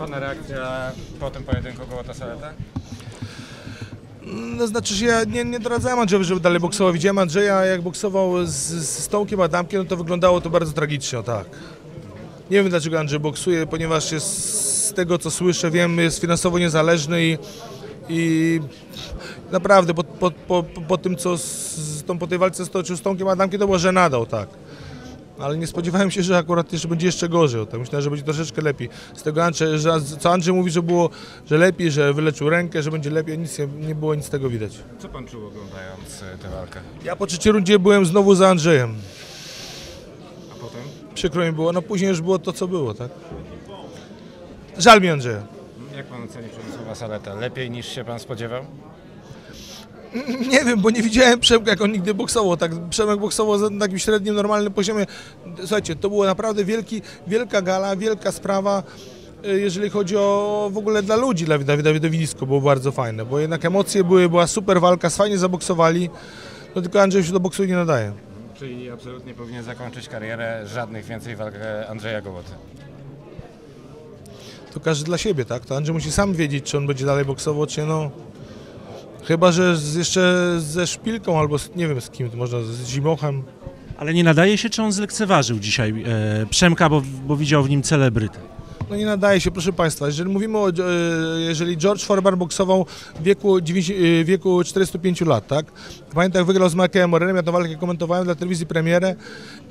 Pana reakcja po tym pojedynku Gołota Saleta? No znaczy się ja nie, nie doradzałem Andrzejowi, żeby dalej boksował. Widziałem Andrzeja jak boksował z, z Tomkiem Adamkiem, no to wyglądało to bardzo tragicznie, tak. Nie wiem dlaczego Andrzej boksuje, ponieważ jest z tego co słyszę, wiem, jest finansowo niezależny i, i naprawdę po, po, po, po tym co z, tą, po tej walce stoczył z Tomkiem Adamkiem to było żenada, o tak. Ale nie spodziewałem się, że akurat jeszcze będzie jeszcze gorzej. Tak myślałem, że będzie troszeczkę lepiej. Z tego Andrzej, że, co Andrzej mówi, że było, że lepiej, że wyleczył rękę, że będzie lepiej, nic nie, nie było nic z tego widać. Co pan czuł oglądając e, tę walkę? Ja po trzeciej rundzie byłem znowu za Andrzejem. A potem? Przykro mi było, no później już było to, co było, tak? Żal mi Andrzeja. Jak pan oceni Przemysława Saleta? Lepiej niż się pan spodziewał? Nie wiem, bo nie widziałem Przemka, jak on nigdy boksował. Tak, Przemek boksował na takim średnim, normalnym poziomie. Słuchajcie, to była naprawdę wielki, wielka gala, wielka sprawa, y, jeżeli chodzi o w ogóle dla ludzi, dla Dawida widowisko było bardzo fajne, bo jednak emocje były, była super walka, fajnie zaboksowali, no tylko Andrzej się do boksu nie nadaje. Czyli absolutnie powinien zakończyć karierę, żadnych więcej walk e, Andrzeja Gołoty. To każdy dla siebie, tak? To Andrzej musi sam wiedzieć, czy on będzie dalej boksował, czy no. Chyba, że z, jeszcze ze Szpilką albo z, nie wiem z kim, to można z Zimochem. Ale nie nadaje się, czy on zlekceważył dzisiaj e, Przemka, bo, bo widział w nim celebrytę? No nie nadaje się, proszę Państwa. Jeżeli mówimy o, e, jeżeli George Foreman boksował w wieku, 90 e, wieku 45 lat, tak? Pamiętam jak wygrał z Michaelem Morenem, ja tę walkę komentowałem dla telewizji premierę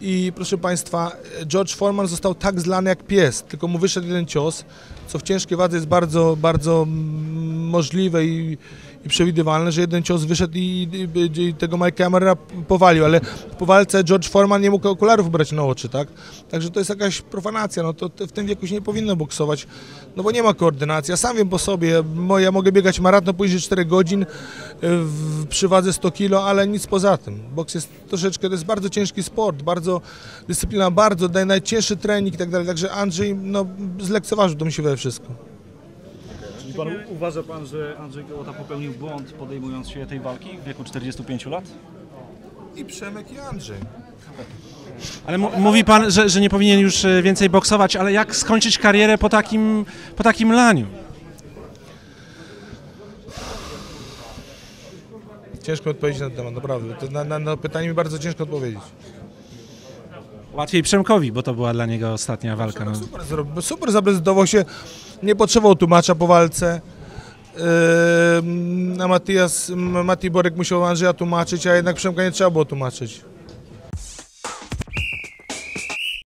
i proszę Państwa, George Foreman został tak zlany jak pies, tylko mu wyszedł jeden cios, co w ciężkiej wadze jest bardzo, bardzo mm, możliwe i, i przewidywalne, że jeden cios wyszedł i, i, i tego Mike'a Morena powalił, ale po walce George Foreman nie mógł okularów brać na oczy, tak? Także to jest jakaś profanacja, no to, w tym wieku się nie powinno boksować, no bo nie ma koordynacji. Ja sam wiem po sobie, ja mogę biegać maraton poniżej 4 godzin w, przy wadze 100 kg, ale nic poza tym. Boks jest troszeczkę, to jest bardzo ciężki sport, bardzo dyscyplina, bardzo najcięższy trening i tak dalej, także Andrzej, no zlekceważył to mi się wydaje wszystko. Czy pan, uważa pan, że Andrzej Gołota popełnił błąd podejmując się tej walki w wieku 45 lat? I Przemek i Andrzej. Ale mówi pan, że, że nie powinien już e, więcej boksować, ale jak skończyć karierę po takim, po takim laniu? Ciężko odpowiedzieć na ten temat, naprawdę. To na, na, na pytanie mi bardzo ciężko odpowiedzieć. Łatwiej Przemkowi, bo to była dla niego ostatnia walka. No. Super, zro- super zaprezentował się, nie potrzebował tłumacza po walce. Yy, a Matias, Mati Borek musiał Andrzeja tłumaczyć, a jednak Przemka nie trzeba było tłumaczyć.